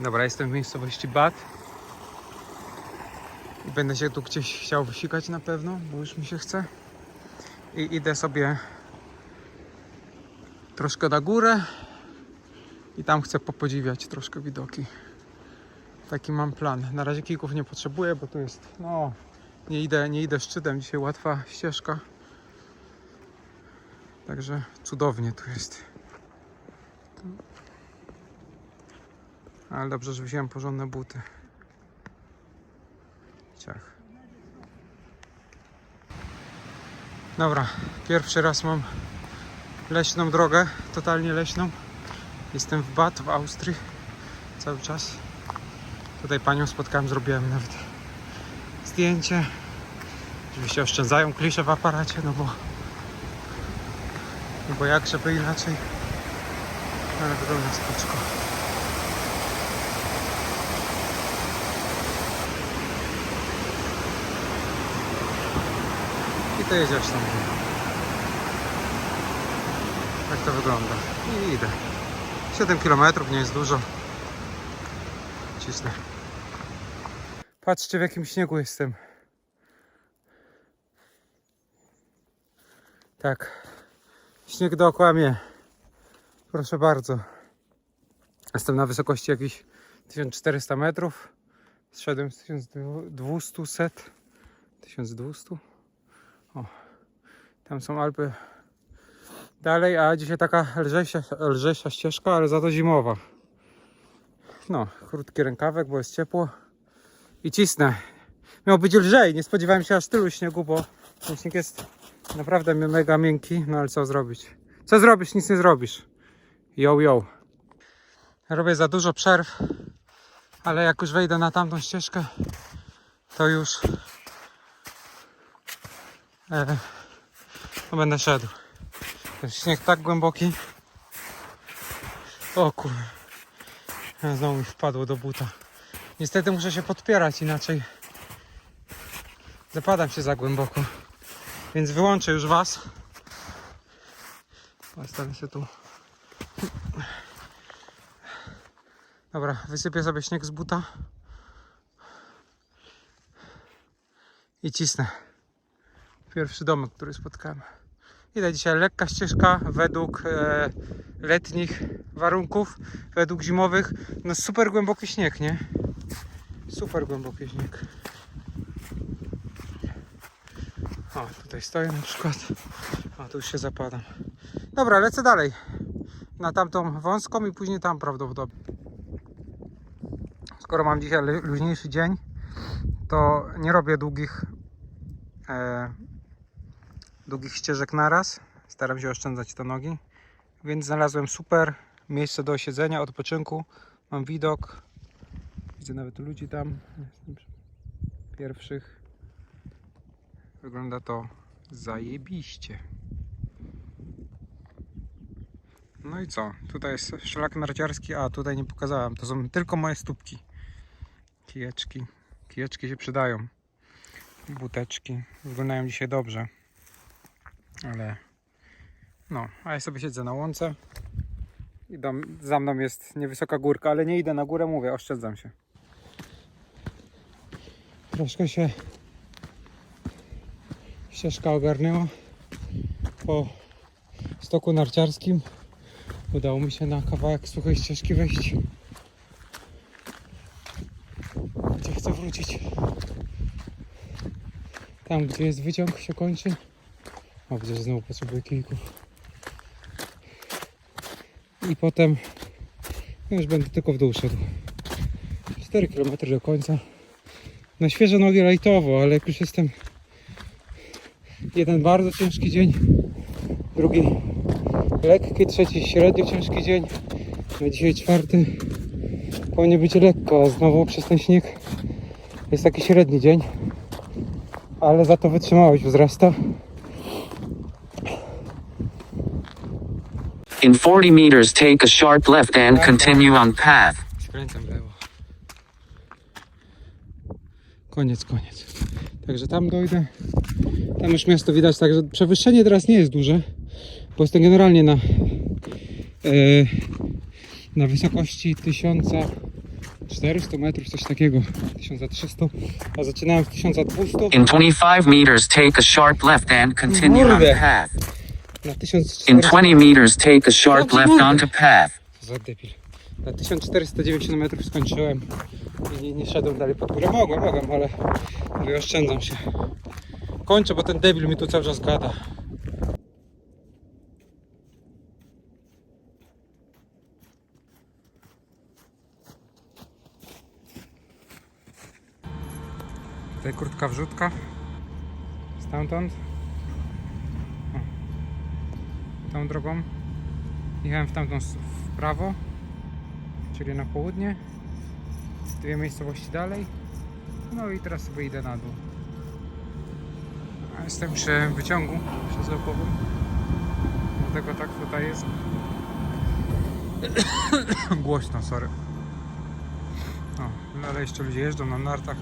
Dobra, jestem w miejscowości Bat. I będę się tu gdzieś chciał wysikać na pewno, bo już mi się chce. I idę sobie troszkę na górę i tam chcę popodziwiać troszkę widoki. Taki mam plan. Na razie kijków nie potrzebuję, bo tu jest, no, nie idę, nie idę szczytem. Dzisiaj łatwa ścieżka. Także cudownie tu jest. Ale dobrze, że wziąłem porządne buty. Ciach. Dobra, pierwszy raz mam leśną drogę, totalnie leśną. Jestem w Bad w Austrii cały czas. Tutaj panią spotkałem, zrobiłem nawet zdjęcie. Oczywiście oszczędzają klisze w aparacie, no bo no bo jak żeby inaczej. Ale wygląda spoczko. To jedziesz tam. Jak to wygląda? I idę. 7 km nie jest dużo. Cisnę. Patrzcie w jakim śniegu jestem. Tak. Śnieg dookoła mnie. Proszę bardzo. Jestem na wysokości jakichś 1400 metrów. Zszedłem z 1200 set. 1200. O. Tam są Alpy dalej, a dzisiaj taka lżejsza, lżejsza ścieżka, ale za to zimowa. No, krótki rękawek, bo jest ciepło. I cisnę. Miało być lżej, nie spodziewałem się aż tylu śniegu, bo ten śnieg jest naprawdę mega miękki, no ale co zrobić? Co zrobisz? Nic nie zrobisz. Yo, yo. Robię za dużo przerw, ale jak już wejdę na tamtą ścieżkę, to już e, będę szedł. Ten śnieg tak głęboki. O kur... E, Znowu mi wpadło do buta. Niestety muszę się podpierać, inaczej zapadam się za głęboko. Więc wyłączę już Was. Postawię się tu. Dobra, wysypię sobie śnieg z buta. I cisnę. Pierwszy domek, który spotkałem. Idę dzisiaj lekka ścieżka według e, letnich warunków, według zimowych. No super głęboki śnieg, nie? Super głęboki śnieg. O, tutaj stoję na przykład. O, tu już się zapadam. Dobra, lecę dalej. Na tamtą wąską i później tam prawdopodobnie. Skoro mam dzisiaj lu- luźniejszy dzień, to nie robię długich e, długich ścieżek naraz. Staram się oszczędzać te nogi. Więc znalazłem super miejsce do siedzenia, odpoczynku. Mam widok. Widzę nawet ludzi tam. Pierwszych. Wygląda to zajebiście. No i co? Tutaj jest szlak narciarski, a tutaj nie pokazałem. To są tylko moje stópki. Kijeczki. Kijeczki się przydają. Buteczki. Wyglądają dzisiaj dobrze. Ale no, a ja sobie siedzę na łące. I za mną jest niewysoka górka, ale nie idę na górę, mówię, oszczędzam się. Troszkę się ścieżka ogarnęła po stoku narciarskim. Udało mi się na kawałek suchej ścieżki wejść. Gdzie chcę wrócić? Tam, gdzie jest wyciąg, się kończy. Widzę, że znowu potrzebuję kilków. I potem już będę tylko w dół szedł. 4 km do końca. Na świeże nogi lajtowo, ale jak już jestem jeden bardzo ciężki dzień, drugi lekki, trzeci średnio ciężki dzień, a dzisiaj czwarty powinien być lekko, a znowu przez ten śnieg jest taki średni dzień, ale za to wytrzymałość wzrasta. In 40 meters, take a sharp left and continue on path. Skręcam w lewo. Koniec, koniec. Także tam dojdę. Tam już miasto widać, także przewyższenie teraz nie jest duże, bo jestem generalnie na, e, na wysokości 1000 400 metrów, coś takiego. 1300, a zaczynałem z 1200. In 25 meters, take a sharp left and continue on Kurde. path. Na In 1400. 20 meters, take a sharp left onto path. Za debil. Na 1490 metrów skończyłem i nie, nie szedłem dalej pod górę. Mogłem, mogłem, ale mówię, oszczędzam się. Kończę, bo ten debil mi tu cały czas gada. Tutaj kurtka wrzutka. Stamtąd. O. Tą drogą. Jechałem w tamtą w prawo, czyli na południe. Dwie miejscowości dalej. No i teraz sobie idę na dół. Jestem przy wyciągu przezdopowym. Dlatego tak tutaj jest głośno, sorry. No ale jeszcze ludzie jeżdżą na nartach,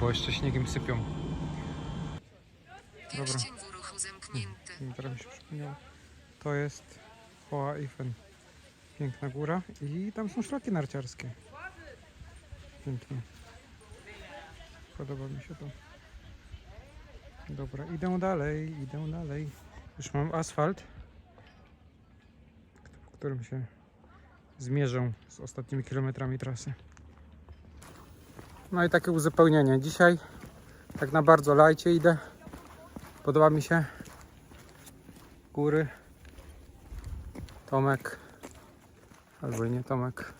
bo jeszcze śniegiem sypią. Dobra. Pierścień w ruchu zamknięty. I Teraz mi się przypomniało. To jest Hoa Ifen. Piękna góra i tam są szlaki narciarskie. Pięknie. Podoba mi się to. Dobra, idę dalej, idę dalej. Już mam asfalt, po którym się zmierzę z ostatnimi kilometrami trasy. No i takie uzupełnienie. Dzisiaj tak na bardzo lajcie idę. Podoba mi się góry. Tomek. Albo i nie Tomek.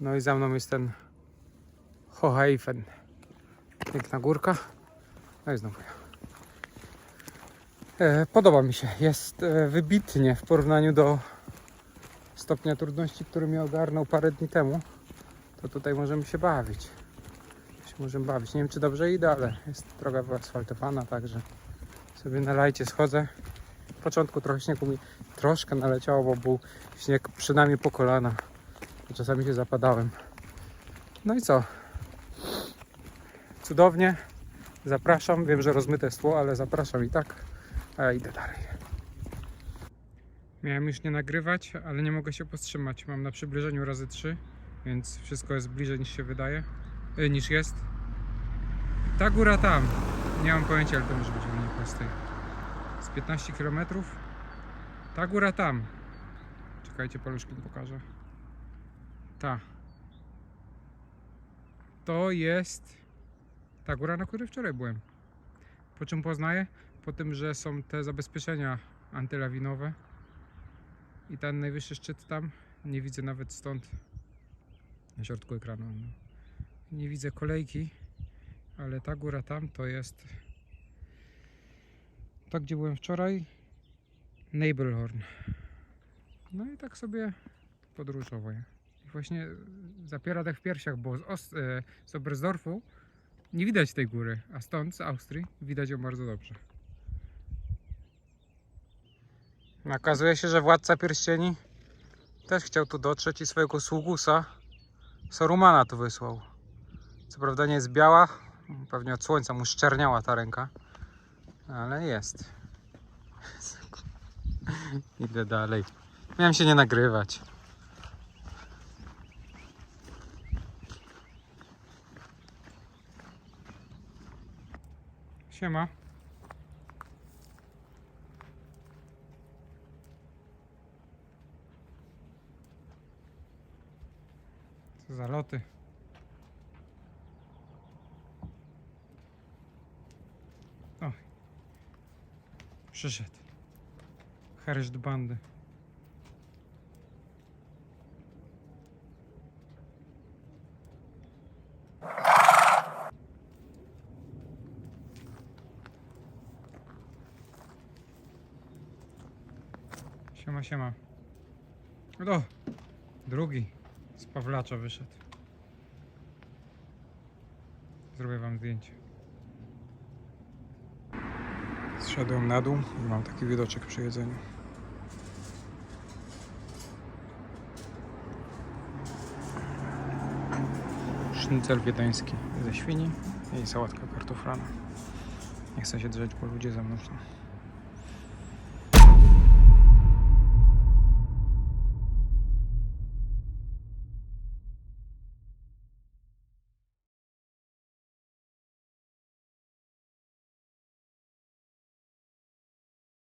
No i za mną jest ten Hoheifen. Piękna górka. No i znowu ja. E, podoba mi się. Jest e, wybitnie w porównaniu do stopnia trudności, który mnie ogarnął parę dni temu. To tutaj możemy się bawić. Się możemy bawić. Nie wiem czy dobrze idę, ale jest droga wyasfaltowana, także sobie na lajcie schodzę. Początku trochę śniegu mi troszkę naleciało, bo był śnieg przynajmniej po kolana. Czasami się zapadałem. No i co? Cudownie. Zapraszam. Wiem, że rozmyte jest tło, ale zapraszam i tak. A ja idę dalej. Miałem już nie nagrywać, ale nie mogę się powstrzymać. Mam na przybliżeniu razy 3, więc wszystko jest bliżej niż się wydaje, y, niż jest. Ta góra tam. Nie mam pojęcia, ale to może być w prostej. Z 15 km. Ta góra tam. Czekajcie, paluszkiem pokażę. Ta. To jest ta góra, na której wczoraj byłem. Po czym poznaję? Po tym, że są te zabezpieczenia antylawinowe. I ten najwyższy szczyt tam nie widzę nawet stąd na środku ekranu. No. Nie widzę kolejki, ale ta góra tam to jest to, gdzie byłem wczoraj, Neighborhorn. No i tak sobie podróżowo. I właśnie zapiera tak w piersiach, bo z, Ost- e, z Oberstdorfu nie widać tej góry, a stąd z Austrii widać ją bardzo dobrze. Okazuje się, że władca pierścieni też chciał tu dotrzeć i swojego sługusa Sorumana tu wysłał. Co prawda nie jest biała, pewnie od słońca mu szczerniała ta ręka, ale jest. Idę dalej. Miałem się nie nagrywać. Siema. Co za loty. O. Przyszedł. Hereszt bandy. Siema, siema. O, drugi z Pawlacza wyszedł. Zrobię wam zdjęcie. Zszedłem na dół i mam taki widoczek przy jedzeniu. Sznicel wiedeński ze świni i sałatka kartoflana. Nie chcę się drzeć, bo ludzie ze mną.